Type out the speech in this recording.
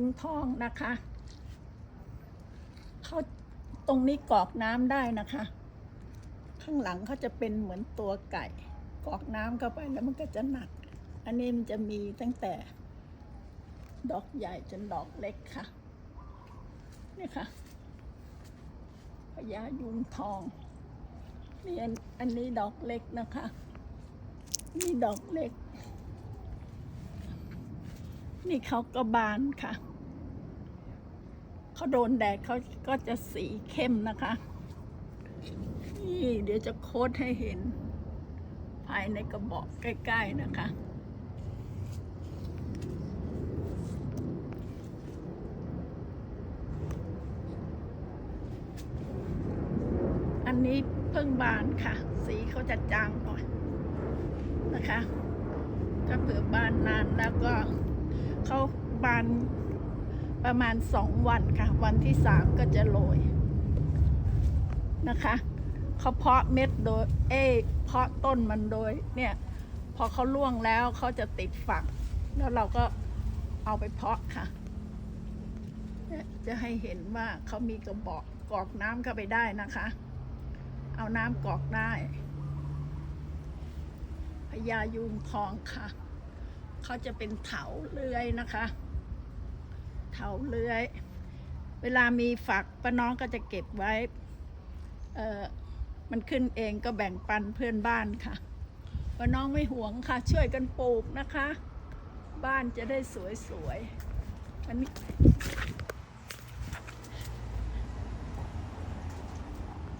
ยุงทองนะคะเขาตรงนี้กรอกน้ำได้นะคะ ข้างหลังเขาจะเป็นเหมือนตัวไก่ กรอกน้ำเข้าไปแล้วมันก็จะหนัก อันนี้มันจะมีตั้งแต่ ดอกใหญ่จนดอกเล็กค่ะ นี่ค่ะพญายุงทองนี่อันอันนี้ดอกเล็กนะคะนี่ดอกเล็ก นี่เขาก็บานค่ะ เขาโดนแดดเขาก็จะสีเข้มนะคะนี่เดี๋ยวจะโค้ดให้เห็น ภายในกระบอกใกล้ๆนะคะอันนี้เพิ่งบานค่ะ สีเขาจะจางหน่อยนะคะ ถ้าเผื่อบานนานแล้วก็เขาบาน ประมาณสองวันค่ะ วันที่สามก็จะโรยนะคะเขาเพาะเม็ดโดย เอยเพาะต้นมันโดยเนี่ยพอเขาล่วงแล้วเขาจะติดฝักแล้วเราก็เอาไปเพาะค่ะ จะให้เห็นว่าเขามีกระบอกกรอกน้ำเข้าไปได้นะคะ เอาน้ำกรอกได้พญายุงทองค่ะ เขาจะเป็นเถาเลื้อยนะคะ เขาเลื้อย เวลามีฝักป้าน้องก็จะเก็บไว้ เออมันขึ้นเองก็แบ่งปันเพื่อนบ้านค่ะป้าน้องไม่หวงค่ะ ช่วยกันปลูกนะคะ บ้านจะได้สวยๆอันนี้